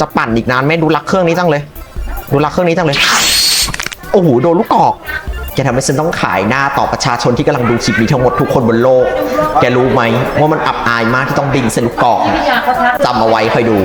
จะปั่นอีกนานไหม่ดูรักเครื่องนี้จังเลย ดูรักเครื่องนี้จังเลย โอ้โหโดนลูกกอก แกทำให้ฉันต้องขายหน้าต่อประชาชนที่กำลังดูคลิปนี้ทั้งหมดทุกคนบนโลก แกรู้ไหมว่ามันอับอายมากที่ต้องบินเส้นลูกกอกจำเอาไว้คอยดู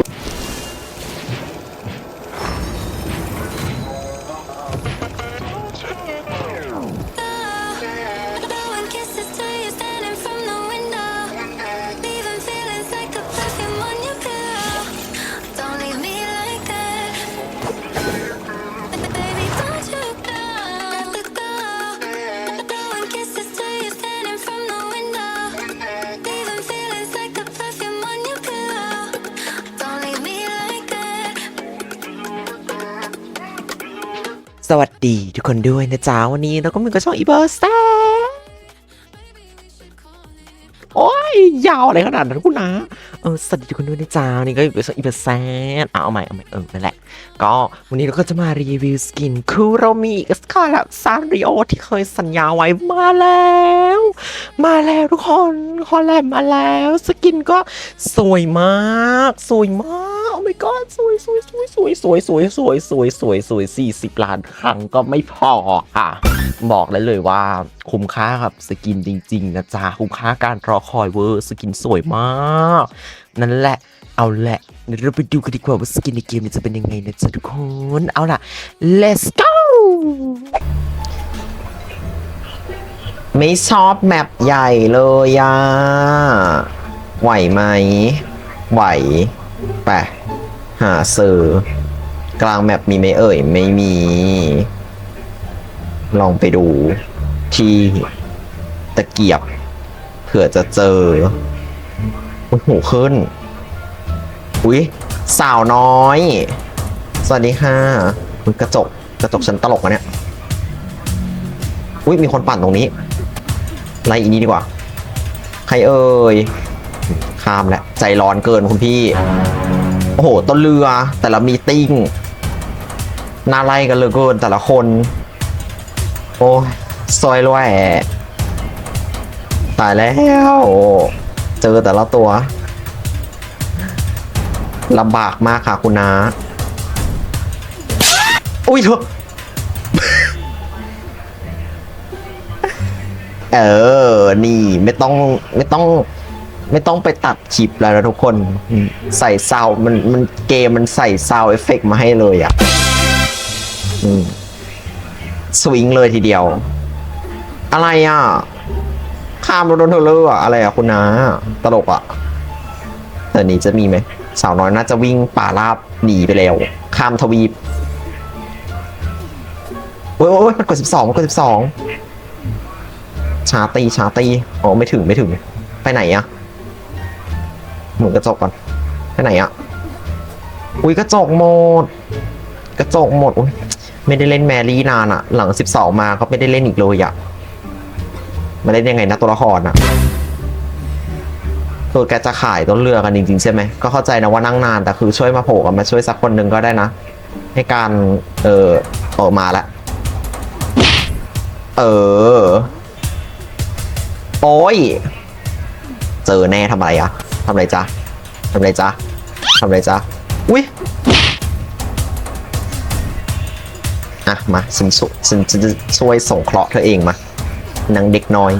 สวัสดีทุกคนด้วยนะจ๊ะวันนี้เราก็มีกระช่องอีเบอร์แซาวอะไรขนาดนั้นคุณนะ เออสวัสดีทุกคนด้วยนะจ๊ะวันนี่ก็อยู่กับอีเบอร์แซเอาเอาใหม่เอาใหม่เออนั่นแหละ ก็วันนี้เราก็จะมารีวิวสกินคูโรมิสคาร์ซานริโอที่เคยสัญญาไว้มาแล้ว มาแล้วทุกคนคอลแลบมาแล้ว สกินก็สวยมาก สวยมาก โอ้ my god สวยสวยสวยสวยสวยสวยสวยสวยสวยสวยสี่สิบล้านครั้งก็ไม่พอค่ะ บอกเลยเลยว่าคุ้มค่ากับสกินจริง ๆ นะจ๊ะ คุ้มค่าการรอคอยเวอร์สกินสวยมาก นั่นแหละเอาแหละเราไปดูกันดีกว่าว่าสกินในเกมนี้จะเป็นยังไงนะจ๊ะทุกคน เอาล่ะ let's go ไม่ชอบแมปใหญ่เลยอะไหวไหม ไหว ไป หาเซอร์กลางแมปมีไหมเอ่ย ไม่มี ลองไปดู ที่ตะเกียบเผื่อจะเจอโอ้โหขึ้น อุ๊ยสาวน้อย สวัสดีค่ะอุ๊ยกระจกกระจกฉันตลกอะเนี่ย อุ๊ยมีคนปั่นตรงนี้ไล่อีนี้ดีกว่า ใครเอ่ยข้ามแล้วใจร้อนเกินคุณพี่ โอ้โหต้นเรือแต่ละมีติ้งน่าไล่กันเลยเกินแต่ละคน โอ้ย ซอยแหวะตายแล้วเจอแต่ละตัวลำบากมากค่ะคุณนาอุ้ยเถอะเออ นี่ไม่ต้องไม่ต้อง ไม่ต้องไปตัดคลิปแล้วนะทุกคน ใส่ซาวมันมันเกมมันใส่ซาวเอฟเฟกมาให้เลยอะสวิงเลยทีเดียว อะไรอะ ข้ามโดนเทเลอร์อะอะไรอะคุณนาตลกอะแต่นี้จะมีไหมสาวน้อยน่าจะวิ่งป่าราบหนีไปแล้ว ข้ามทวีปโอ้ยโอ้ยมันกดสิบสองมันกดสิบสองชาตีชาตีอ๋อไม่ถึงไม่ถึง ไปไหนอะหมุนกระจกก่อน ไปไหนอะอุ้ยกระจกหมด กระจกหมดอุ้ยไม่ได้เล่นแมรี่นานอะหลังสิบสองมาก็ไม่ได้เล่นอีกเลยอะ มาเล่นยังไงนะตัวละครอะคือแกจะขายต้นเรือกันจริงๆใช่ไหมก็เข้าใจนะว่านั่งนานแต่คือช่วยมาโผล่กันมาช่วยสักคนหนึ่งก็ได้นะ ให้การเออเออมาล้วเออ โอ้ย เจอแน่ทำอะไรอะทำอะไรจ๊ะทำอะไรจ๊ะทำอะไรจ๊ะอุ้ยอะมาฉันช่วยฉันฉันจะช่วยส่งเคราะห์เธอเองมา นางเด็กน้อย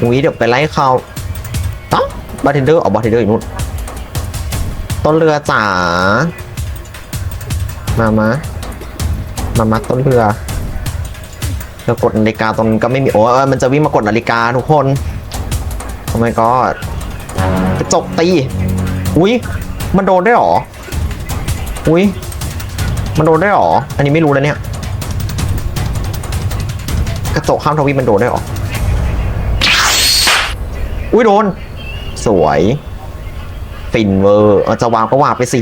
อุ้ยเดี๋ยวไปไล่เขาต้อบาร์เทนเดอร์ออกบาร์เทนเดอร์อยู่นู่นต้นเรือจ๋ามามามามาต้นเรือเธอกดนาฬิกาตรงนั้นก็ไม่มีโอ้มันจะวิ่งมากดนาฬิกาทุกคนโอ้ my god กระจกตีอุ้ยมันโดนได้หรออุ้ยมันโดนได้หรอ อันนี้ไม่รู้แล้วเนี่ย กระจกข้ามทวีปมันโดนได้หรอ อุ้ยโดน สวย ฟินเวอร์จะวางก็วางไปสิ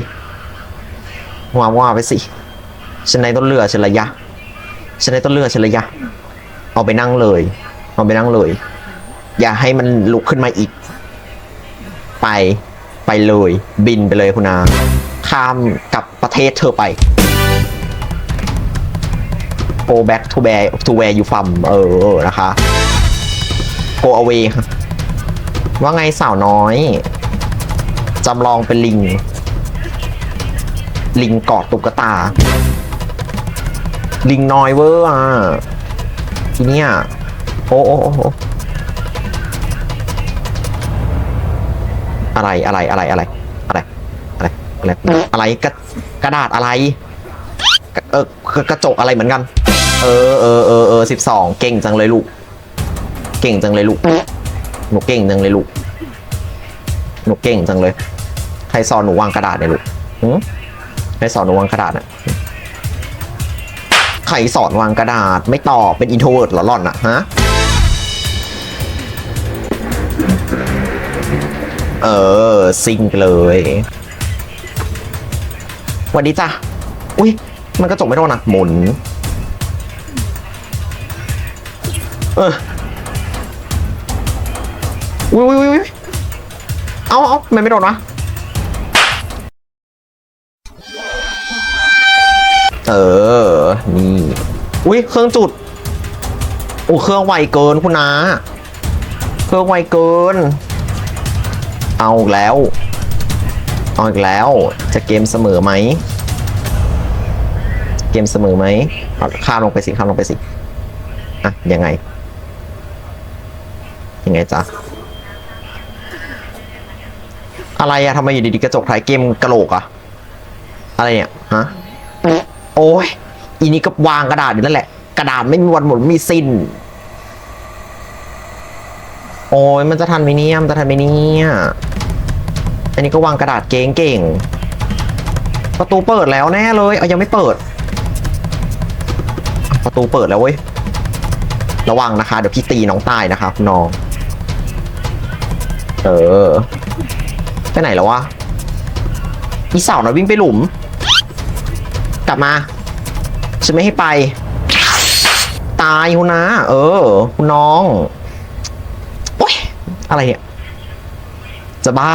วางวางไปสิ ฉันในต้นเรือฉันระยะ ฉันในต้นเรือฉันระยะ เอาไปนั่งเลย เอาไปนั่งเลย อย่าให้มันลุกขึ้นมาอีก ไป ไปเลย บินไปเลยคุณอา ข้ามกับประเทศเธอไป go back to where to where you from เออนะคะ go away ค่ะว่าไงสาวน้อย จำลองเป็นลิง ลิงกอดตุ๊กตา ลิงน้อยเวอร์อะทีเนี้ยโอ้โอ้โอ้อะไรอะไรอะไรอะไรอะไรอะไรอะไรอะไรกระกระดาษอะไรกระเออกระกระจกอะไรเหมือนกัน เออเออเออเออสิบสองเก่งจังเลยลูก เก่งจังเลยลูก หนูเก่งจังเลยลูก หนูเก่งจังเลย ใครสอนหนูวางกระดาษเนี่ยลูกหืมใครสอนหนูวางกระดาษอะใครสอนวางกระดาษไม่ตอบเป็นอินโทรเวิร์ดหรอหล่อนอะฮะ เออซิงเลยสวัสดีจ้ะ อุ้ยมันกระจกไม่โดนอะหมุน อออุ้ยอุ้ยอุ้ยเอาเอาไมไม่โดนวะเออ นี่อุ้ยเครื่องจุดโอ้เครื่องไวเกินคุณนาเครื่องไวเกิน เอาอีกแล้วเอาอีกแล้ว จะเกมเสมอไหม เกมเสมอไหมข้ามลงไปสิข้ามลงไปสิ อะ ยังไง ยังไงจ๊ะ อะไรอะทำไมอยู่ดีๆกระจกท้ายเกมกระโหลกอะอะไรเนี่ยฮะโอ้ยอีนี่ก็วางกระดาษอยู่นั่นแหละ กระดาษไม่มีวันหมดมีสิ้น โอ้ยมันจะทันไหมเนี่ยมันจะทันไหมเนี่ยอันนี้ก็วางกระดาษเก่งเก่งๆประตูเปิดแล้วแน่เลยเอายังไม่เปิด ประตูเปิดแล้วเว้ยระวังนะคะ เดี๋ยวพี่ตีน้องตายนะคะน้อง เออ ไปไหนแล้ววะ อีสาวนะวิ่งไปหลุม กลับมา ฉันไม่ให้ไป ตายคุณนะ เออ คุณน้อง โอ๊ย อะไรเนี่ย จะบ้า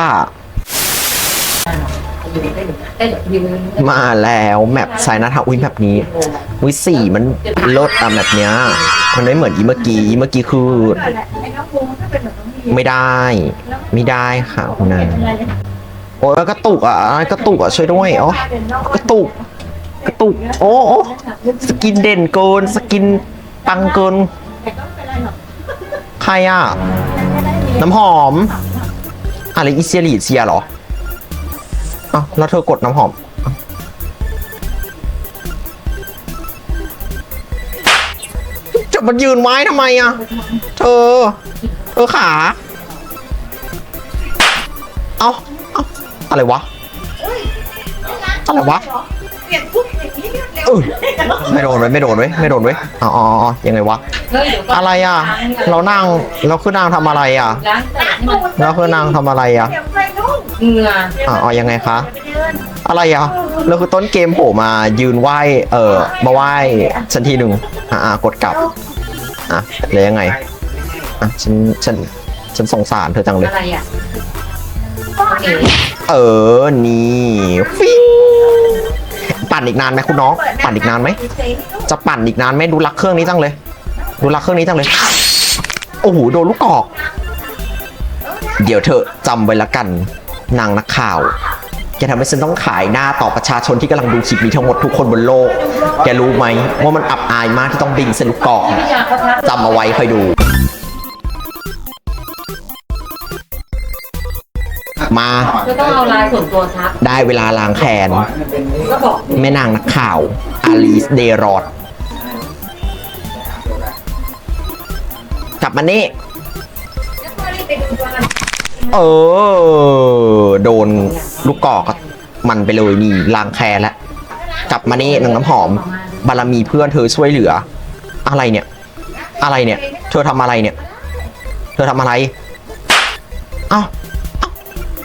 มาแล้วแมปไซนาทาอุ้ยแบบนี้อุ้ยสีมันลดอะแบบเนี้ย มันไม่เหมือนอีเมื่อกี้อีเมื่อกี้คือ ไม่ได้ ไม่ได้ค่ะคุณนายโอ้ยกระตุกอะกระตุกอะช่วยด้วยอ๋อกระตุก กระตุก โอ้โอสกินเด่นเกินสกินปังเกินใครอะ น้ำหอม อะไรอีเซียรีเซียเหรอ อ้าวแล้วเธอกดน้ำหอม จะมันยืนไว้ทำไมอะ เธอ เธอขา เอาเอาอะไรวะ อะไรวะ เปลี่ยนปุ๊บอย่างนี้เร็วเออไม่โดนไว้ยไม่โดนไว้ยไม่โดนไว้ยอ๋ออ๋ออ๋อยังไงวะอะไรอะ เรานั่งเราคือนางทำอะไรอะ ล้างตาให้มันเราคือนางทำอะไรอะ เดี๋ยวไปนุ่ง เหงื่ออ๋ออ๋อยังไงคะไปเดินอะไรอะเราคือต้นเกมโผล่มายืนไหวเออมาไหวฉันทีหนึ่งอ่าอ่ากดกลับ อะแล้วยังไง อะฉันฉันฉันสงสารเธอจังเลย อะไรอะโอเคเออ นี่ฟิงปั่นอีกนานไหมคุณน้อง ปั่นอีกนานไหม จะปั่นอีกนานไหมดูรักเครื่องนี้จังเลย ดูรักเครื่องนี้จังเลย โอ้โห โดนลูกกอก เดี๋ยวเธอจำไว้ละกัน นางนักข่าว แกทำให้ฉันต้องขายหน้าต่อประชาชนที่กำลังดูคลิปนี้ทั้งหมดทุกคนบนโลก แกรู้ไหมว่ามันอับอายมากที่ต้องบิงเส้นลูกกอกจำเอาไว้คอยดู มาก็ต้องเอาลายส่วนตัวทักได้เวลาล้างแค้นก็บอกแม่นางนักข่าว อาลีสเดรอดกลับมานี่ เออ โดนลูกกอกอะมันไปเลยนี่ลางแค้นแล้วกลับมานี่นางน้ำหอม บารมีเพื่อนเธอช่วยเหลือ อะไรเนี่ย อะไรเนี่ย เธอทำอะไรเนี่ย เธอทำอะไรเอ้า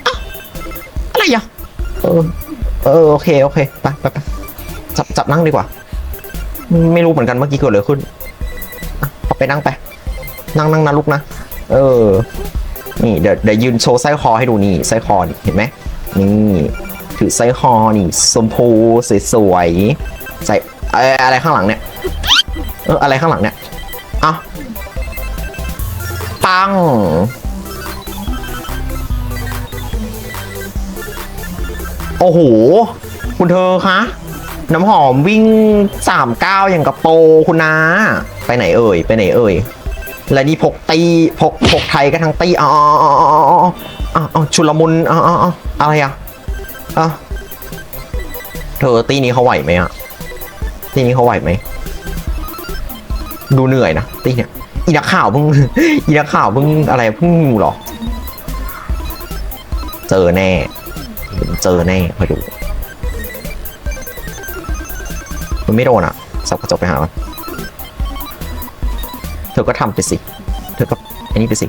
เอ้าอะไรอะเออเออโอเคโอเคไปไปไปจับจับนั่งดีกว่า ไม่รู้เหมือนกันเมื่อกี้เกิดอะไรขึ้นไปนั่งไป นั่งนั่งนะลูกนะ เออ นี่เดี๋ยวเดี๋ยวยืนโชว์สร้อยคอให้ดูนี่สร้อยคอนี่เห็นไหมนี่ถือสร้อยคอนี่ชมพูสวยๆใส่อะไรข้างหลังเนี่ยเอออะไรข้างหลังเนี่ยเอ้าปังโอ้โห คุณเธอคะน้ำหอมวิ่งสามเก้าอย่างกับโปคุณนาไปไหนเอ่ย ไปไหนเอ่ย และนี่พกตีพกพกไทยกันทั้งตีอ๋ออ๋ออ๋ออ๋ออ๋ออ๋อชุลมุนอ๋ออ๋ออะไรอะอะเธอตีนี้เขาไหวไหมอะตีนี้เขาไหวไหมดูเหนื่อยนะตีเนี่ยอีนักข่าวเพิ่งอีนักข่าวเพิ่งอะไรเพิ่งงูเหรอ เจอแน่เจอแน่คอยดูมันไม่โดนอะสับกระจกไปหามัน เธอก็ทำไปสิ เธอก็อันนี้ไปสิ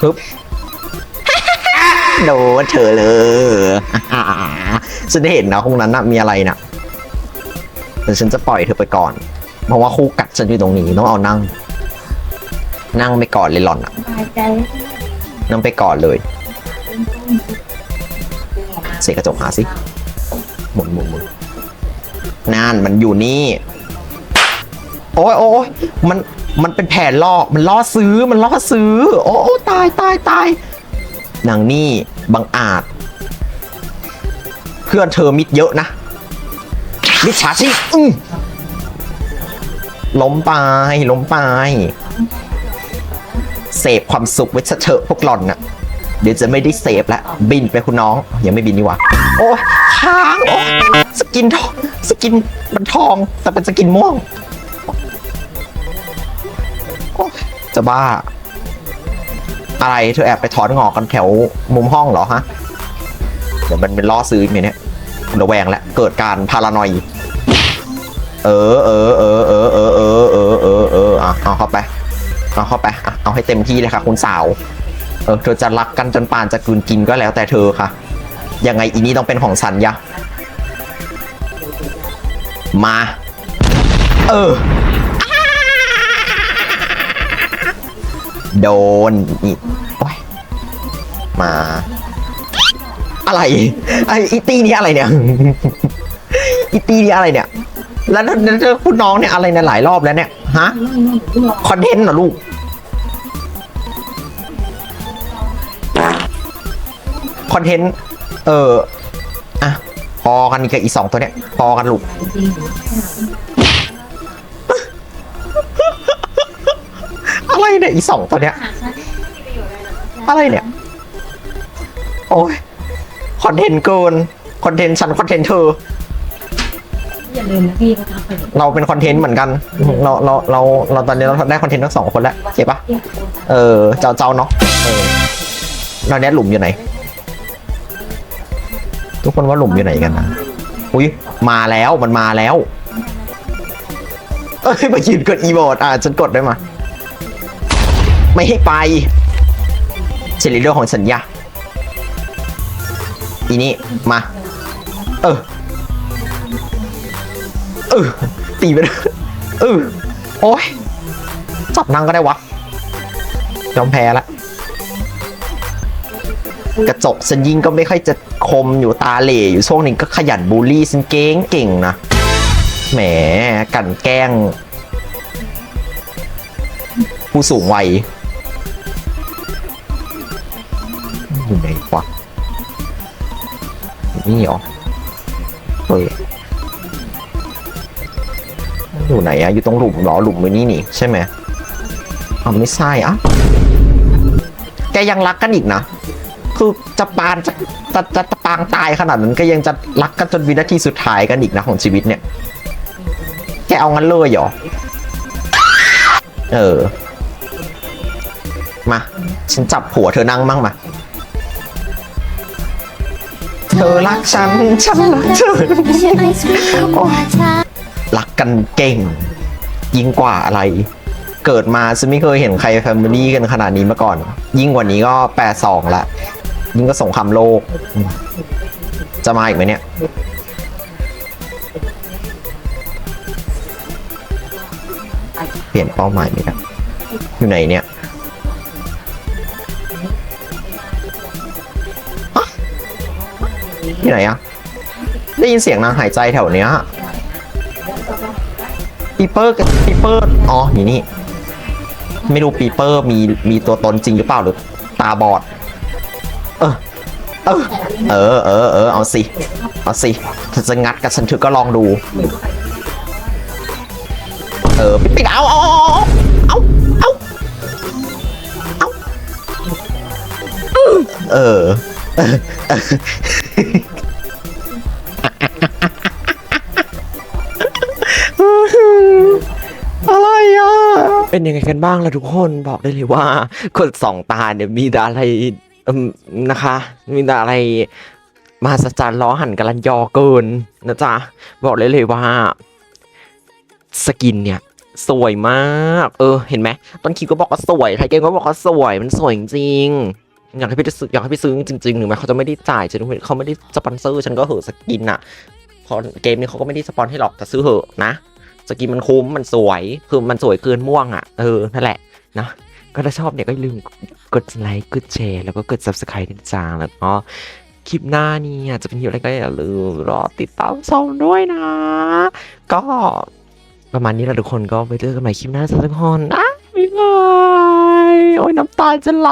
ปึ๊บโดนเธอเลยฉันเห็นนะคงนั้นนะมีอะไรนะแต่ฉันจะปล่อยเธอไปก่อน เพราะว่าคู่กัดฉันอยู่ตรงนี้ต้องเอานั่ง นั่งไปก่อนเลยหล่อนอะนั่งไปก่อนเลย เสกกระจกหาสิหมุนหมุนหมุนนั่นมันอยู่นี่ โอ้ยโอ้ยมันมันเป็นแผนล่อมันล่อซื้อมันล่อซื้อ โอ้ตายตายตายนางนี่บังอาจ เพื่อนเธอมิดเยอะนะมิดฉาชีพอืล้มไปล้มไป เสพความสุขไว้ซะเถอะพวกหล่อนน่ะเดี๋ยวจะไม่ได้เสพแล้วบินไปคุณน้อง ยังไม่บินนี่หว่าโอ้ยค้างโอ้สกินทองสกินมันทองแต่เป็นสกินม่วง จะบ้า อะไรเธอแอบไปถอนงอกกันแถวมุมห้องเหรอฮะเดี๋ยวมันเป็นล่อซื้ออีกไหมเนี่ยระแวงแล้วเกิดการพารานอยเออเออเออเออเออเออเออเออเอออะเอาเข้าไปเอาเข้าไปอะเอาให้เต็มที่เลยค่ะ คุณสาว เออเธอจะรักกันจนปานจะกืนกินก็แล้วแต่เธอค่ะ ยังไงอีนี่ต้องเป็นของฉันยะมา เออ โดนนี่โอ้ยมา อะไรไออีตี้นี่อะไรเนี่ย อีตี้นี่อะไรเนี่ย แล้วแล้วแล้วคุณน้องเนี่ยอะไรเนี่ยหลายรอบแล้วเนี่ยฮะคอนเทนต์เหรอลูก คอนเทนต์ เอออะพอกันกับอีสองตัวเนี้ยพอกันลูก เนี่ยอีสองตัวเนี้ย อะไรเนี่ย โอ้ยคอนเทนต์เกินคอนเทนต์ฉันคอนเทนต์เธอ อย่าลืมนะพี่เขาทำไปเราเป็นคอนเทนต์เหมือนกัน เราเราเราเราตอนนี้เราได้คอนเทนต์ทั้งสองคนแล้วเจ็บปะเออเจ้าเจ้าเนาะเออเราเนี้ยหลุมอยู่ไหน ทุกคนว่าหลุมอยู่ไหนกันนะอุ้ยมาแล้วมันมาแล้ว เอ้ยมายืนกดอีโบดอะฉันกดได้มา ไม่ให้ไปเชลิเดอร์ของสัญญา อีนี่ มา เออ เออ ตีไปเลยเออ โอ้ย จับนังก็ได้วะ ยอมแพ้ละกระจกฉันยิงก็ไม่ค่อยจะคมอยู่ตาเหล่อยู่ช่วงนี้ก็ขยันบูลลี่ฉันเก่งเก่งนะ แหมกันแกล้ง ผู้สูงวัย อยู่ไหนวะนี่เหรอเฮ้ยอยู่ไหนอะอยู่ตรงหลุมหรอหลุมมือนี่นี่ใช่ไหมอ๋อไม่ใช่อะแกยังรักกันอีกนะ คือจะปานจะจะจะจะปางตายขนาดนั้นก็ยังจะรักกันจนวินาทีสุดท้ายกันอีกนะของชีวิตเนี่ย แกเอางั้นเลยเหรอ เออ มา ฉันจับผัวเธอนั่งมั่งมา เธอรักฉัน ฉันรักเธอโอ้รักกันเก่ง ยิ่งกว่าอะไร เกิดมาฉันไม่เคยเห็นใครแฟมิลี่กันขนาดนี้มาก่อน ยิ่งกว่านี้ก็แปดสองละ ยิ่งก็สงครามโลก จะมาอีกไหมเนี่ยเปลี่ยนเป้าหมายไม่ได้อยู่ไหนเนี่ย อยู่ไหนอะได้ยินเสียงนางหายใจแถวเนี้ยปีเปอร์กับปีเปอร์อ๋ออยู่นี่ ไม่รู้ปีเปอร์มีมีตัวตนจริงหรือเปล่าหรือตาบอด เออ เออ เออ เออ เออ เอาสิ เอาสิถ้าจะงัดกับฉันเธอก็ลองดู เออปิดปิดเอาเอาเอาเอาเอาเออ เป็นยังไงกันบ้างล่ะทุกคนบอกได้เลยว่าคนสองตาเนี่ยมีแต่อะไรนะคะ มีแต่อะไรมหัศจรรล้อหันกำลันยอเกินนะจ๊ะบอกเลยเลยว่า สกินเนี่ย สวยมาก เออ เห็นไหมต้นคิวก็บอกว่าสวยไทยเกมก็บอกว่าสวยมันสวยจริงอยากให้พี่ซื้ออยากให้พี่ซื้อจริงๆหรือไม่เขาจะไม่ได้จ่ายฉันเขาไม่ได้สปอนเซอร์ฉันก็เหอะสกินอะพราะเกมนี้เขาก็ไม่ได้สปอนให้หรอกแต่ซื้อเหอะนะ สกินมันคุ้มมันสวยคือมันสวยเกินม่วงอะ เออ นั่นแหละนะก็ถ้าชอบเนี่ยก็อย่าลืมกดไลค์กดแชร์แล้วก็กด subscribe นะจ๊ะแล้วก็คลิปหน้านี่จะเป็นคลิปอะไรก็อย่าลืมรอติดตามชมด้วยนะ ก็ประมาณนี้แหละทุกคนก็ไปเจอกันใหม่คลิปหน้าจ้ะทุกคนนะบ๊ายบายโอ้ยน้ำตาจะไหล